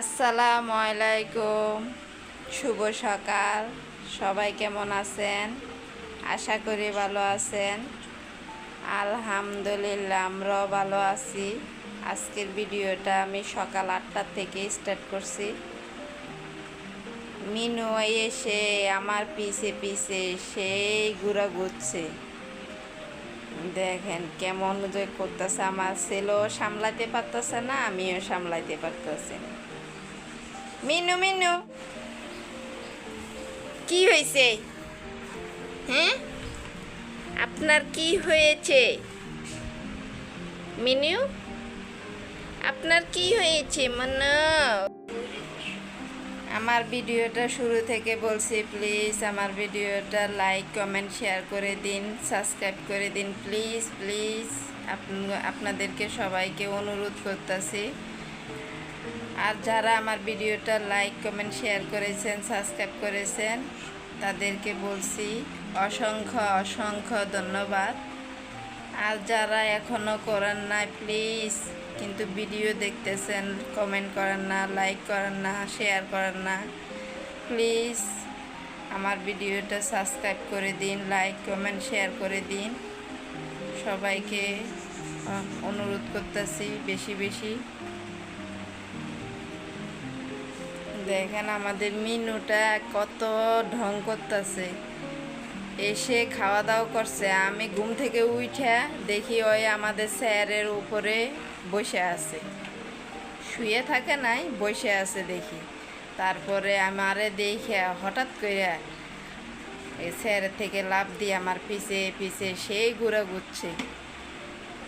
আসসালামু আলাইকুম। শুভ সকাল। সবাই কেমন আছেন? আশা করি ভালো আছেন। আলহামদুলিল্লাহ, আমরাও ভালো আছি। আজকের ভিডিওটা আমি সকাল আটটার থেকে স্টার্ট করছি। মিনু এসে আমার পিছে পিছে সেই ঘুরা ঘুরছে। দেখেন কেমন যে করতেছে, আমার ছেলেও সামলাতে পারতেছে না, আমিও সামলাইতে পারতেছি না। মিনু মিনু। কি হয়েছে? হ্যাঁ আপনার কি হয়েছে? মিনু? আপনার কি হয়েছে, মনে? আমার ভিডিওটা শুরু থেকে বলছি প্লিজ আমার ভিডিওটা লাইক কমেন্ট শেয়ার করে দিন সাবস্ক্রাইব করে দিন। প্লিজ প্লিজ আপনাদেরকে সবাইকে অনুরোধ করতেছি। আর যারা আমার ভিডিওটা লাইক কমেন্ট শেয়ার করেছেন সাবস্ক্রাইব করেছেন, তাদেরকে বলছি অসংখ্য অসংখ্য ধন্যবাদ। আর যারা এখনও করেন না প্লিজ কিন্তু ভিডিও দেখতেছেন কমেন্ট করেন না লাইক করেন না শেয়ার করেন না। প্লিজ আমার ভিডিওটা সাবস্ক্রাইব করে দিন লাইক কমেন্ট শেয়ার করে দিন। সবাইকে অনুরোধ করতেছি বেশি বেশি। দেখেন আমাদের মিনুটা কত ঢং করতেছে। এসে খাওয়া দাওয়া করছে। আমি ঘুম থেকে উঠে দেখি ওই আমাদের স্যারের উপরে বসে আছে। শুয়ে থাকে নাই, বসে আছে দেখি। তারপরে আমারে দেখে হঠাৎ করে এই স্যার থেকে লাভ দিয়ে আমার পিছে পিছে সেই ঘুরে ঘুরছে।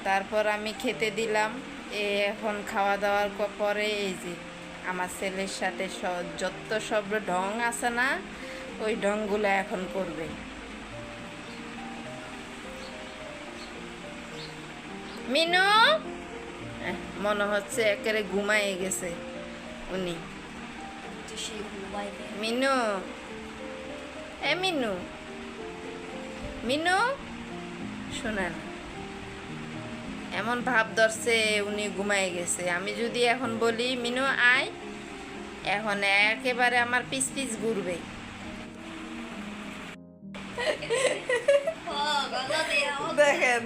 তারপর আমি খেতে দিলাম। এখন খাওয়া দাওয়ার পরে এই যে আমার ছেলের সাথে যত সব ঢং আছে না, ওই ঢংগুলো এখন করবে। মিনু? মনে হচ্ছে একেবারে ঘুমাই গেছে উনি। মিনু? এ মিনু। মিনু? শোনেন। এমন ভাব ধরছে, উনি ঘুমাই গেছে। আমি যদি এখন বলি, মিনু, আয়। এখন একেবারে আমার পিস পিস ঘুরবে। দেখেন।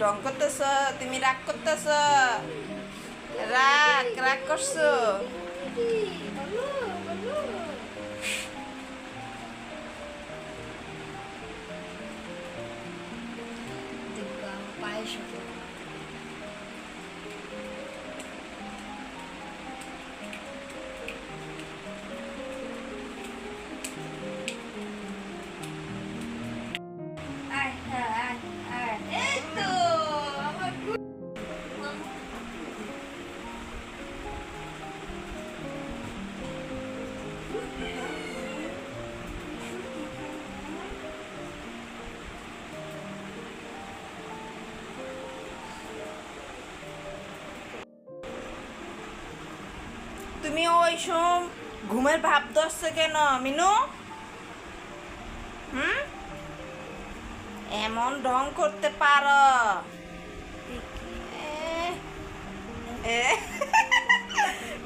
ডং করতেছ, তুমি রাগ করতেছ। রাগ রাগ করছ। Sure. তুমি ওই সম ঘুমের ভাব ধরছে কেন, মিনু? হুম? এমন ঢং করতে পারো।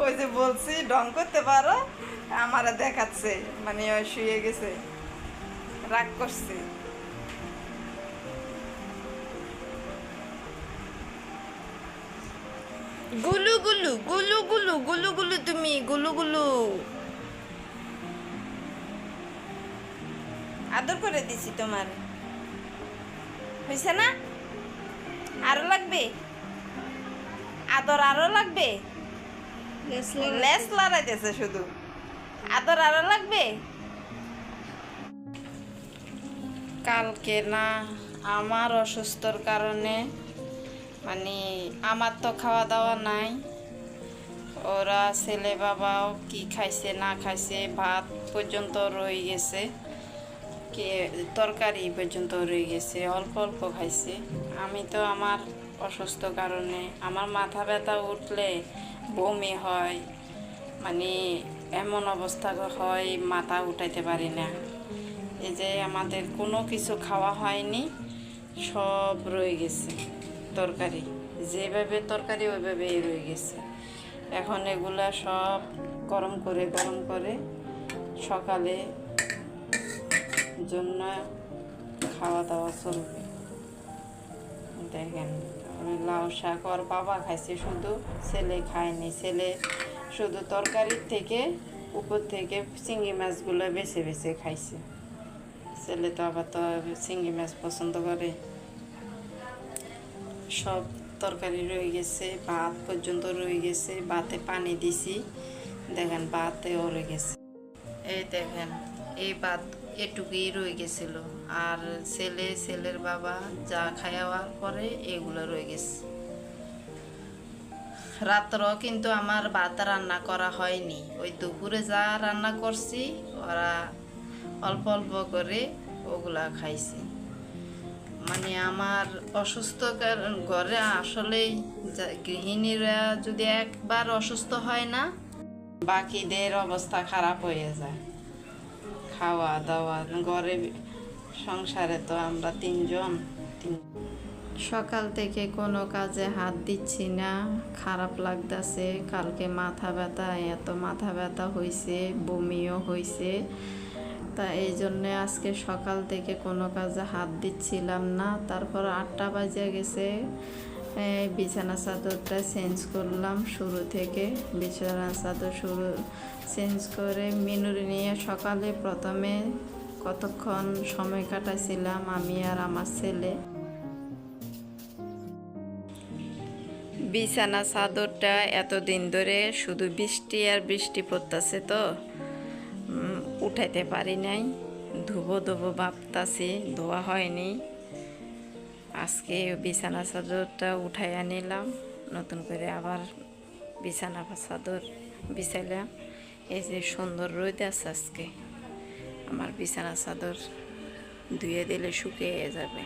ওই যে বলছি, ঢং করতে পারো। আমারা দেখাচ্ছে মানে ওই শুয়ে গেছে। রাগ করছে। গুলু গুলু গুলু গুলু গুলু গুলু তুমি গুলু গুলু আদর করে দিছি তোমার হয়েছে না আরও লাগবে আদর আরও লাগবে লেস লড়াইতেছে শুধু আদর আরও লাগবে কালকে না আমার অসুস্থর কারণে মানে আমার তো খাওয়া দাওয়া নাই। ওরা ছেলে বাবাও কি খাইছে, না খাইছে, ভাত পর্যন্ত রয়ে গেছে। কে, তরকারি পর্যন্ত রয়ে গেছে, অল্প অল্প খাইছে। আমি তো আমার অসুস্থ কারণে, আমার মাথা ব্যথা উঠলে বমি হয় মানে এমন অবস্থা হয়, মাথা উঠাইতে পারি না। এই যে আমাদের কোনো কিছু খাওয়া হয়নি, সব রয়ে গেছে। তরকারি, যেভাবে তরকারি ওইভাবেই রয়ে গেছে। এখন এগুলা সব গরম করে গরম করে সকালে জন্য খাওয়া দাওয়া চলবে। দেখেন লাউ শাক ওর বাবা খাইছে, শুধু ছেলে খায়নি, ছেলে শুধু তরকারির থেকে উপর থেকে চিংড়ি মাছগুলো বেছে বেছে খাইছে। ছেলে তো আবার তো চিংড়ি মাছ পছন্দ করে। সব তরকারি রয়ে গেছে, ভাত পর্যন্ত রয়ে গেছে, ভাতে পানি দিছি, দেখেন ভাতেও রয়ে গেছে। এই দেখেন, এই ভাত এটুকুই রয়ে গেছিল। আর ছেলে, ছেলের বাবা যা খাওয়ার পরে এগুলো রয়ে গেছে। রাত্র কিন্তু আমার ভাত রান্না করা হয়নি। ওই দুপুরে যা রান্না করছি, ওরা অল্প অল্প করে ওগুলা খাইছে। মানে আমার অসুস্থ ঘরে আসলেই গৃহিণীরা যদি একবার অসুস্থ হয় না, বাকিদের অবস্থা খারাপ হয়ে যায়। খাওয়া দাওয়া ঘরে সংসারে তো আমরা তিনজন, তিন সকাল থেকে কোনো কাজে হাত দিচ্ছি না, খারাপ লাগতেছে, কালকে মাথা ব্যথা, এত মাথা ব্যথা হয়েছে বমিও হয়েছে তা এই জন্যে আজকে সকাল থেকে কোনো কাজে হাত দিচ্ছিলাম না। তারপর আটটা বাজে গেছে। বিছানা চাদরটা চেঞ্জ করলাম শুরু থেকে। বিছানা চাদর শুরু চেঞ্জ করে মিনুর নিয়ে সকালে প্রথমে কতক্ষণ সময় কাটাইছিলাম আমি আর আমার ছেলে। বিছানা চাদরটা এতদিন ধরে শুধু বৃষ্টি আর বৃষ্টি পড়তেছে তো। উঠাইতে পারি নাই। ধুবো ধুবো ভাবতাছি, ধোয়া হয়নি। আজকে বিছানা চাদরটা উঠাইয়া নিলাম নতুন করে আবার বিছানা চাদর বিছাইলাম। এই যে সুন্দর রোদ আছে আজকে, আমার বিছানা চাদর ধুয়ে দিলে শুকিয়ে যাবে।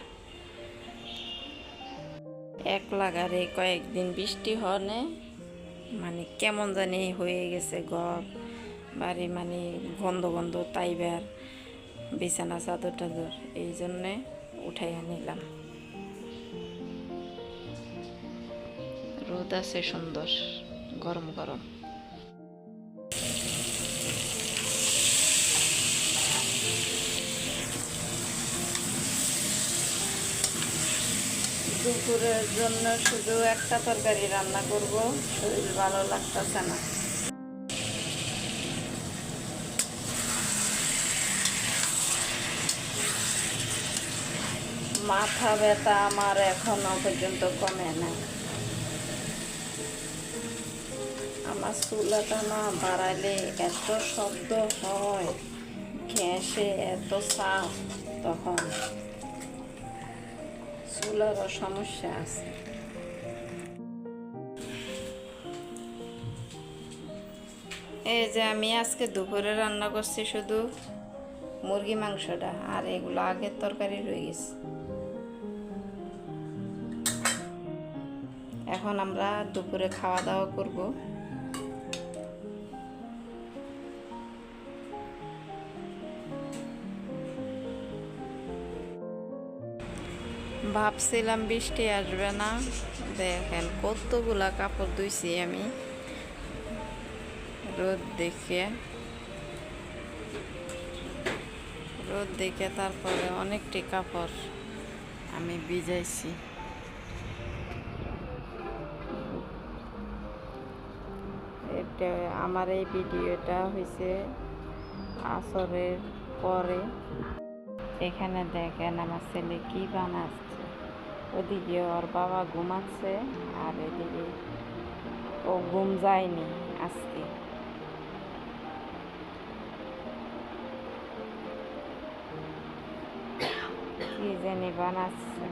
এক লাগারে কয়েকদিন বৃষ্টি হনে মানে কেমন জানি হয়ে গেছে ঘর বাড়ি মানে গন্ধ গন্ধ তাইবার বিছানা, চাদর টাদর, এই জন্যে উঠাইয়া নিলাম রোদ আছে সুন্দর, গরম গরম। দুপুরের জন্য শুধু একটা তরকারি রান্না করব, শরীর ভালো লাগতেছে না। মাথা ব্যথা আমার এখনও পর্যন্ত কমে না আমার চুলাটা না বাড়াইলে এত শব্দ হয় গ্যাসে এত চাপ তখন। চুলারও সমস্যা আছে। এই যে আমি আজকে দুপুরে রান্না করছি শুধু মুরগি মাংসটা, আর এগুলো আগের তরকারি রয়ে গেছে। এখন আমরা দুপুরে খাওয়া দাওয়া করব। ভাবছিলাম বৃষ্টি আসবে না। দেখেন কতগুলা কাপড় ধুইছি আমি। রোদ দেখে। রোদ দেখে তারপরে অনেকটি কাপড় আমি ভিজাইছি। এটা আমার এই ভিডিওটা হয়েছে আসরের পরে। এখানে দেখেন আমার ছেলে কি বানাচ্ছে। ওদিকে ওর বাবা ঘুমাচ্ছে আর এদিকে ও ঘুম যায়নি আজকে। কি জানি বানাচ্ছে।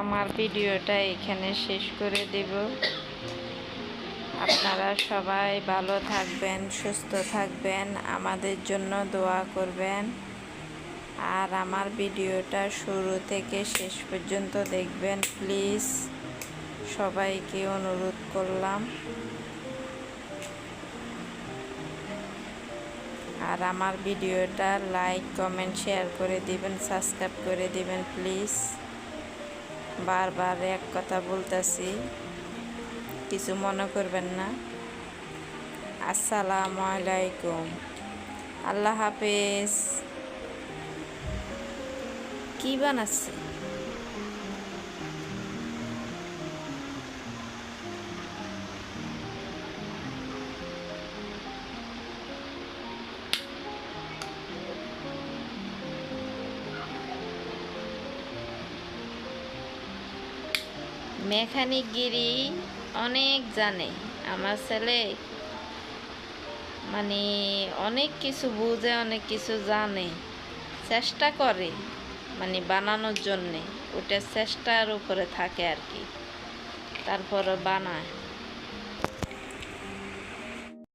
আমার ভিডিওটা এখানে শেষ করে দেব। আপনারা সবাই ভালো থাকবেন, সুস্থ থাকবেন, আমাদের জন্য দোয়া করবেন। আর আমার ভিডিওটা শুরু থেকে শেষ পর্যন্ত দেখবেন, প্লিজ। সবাইকে অনুরোধ করলাম। আর আমার ভিডিওটা লাইক, কমেন্ট, শেয়ার করে দিবেন, সাবস্ক্রাইব করে দিবেন, প্লিজ। বারবার এক কথা বলতেছি। কিছু মনে করবেন না। আসসালামু আলাইকুম। আল্লাহ হাফেজ। কি বানাচ্ছে মেকানিকগিরি অনেক জানে। আমার ছেলে মানে অনেক কিছু বুঝে, অনেক কিছু জানে। চেষ্টা করে মানে বানানোর জন্যে। ওটা চেষ্টার উপরে থাকে আর কি। তারপরে বানায়।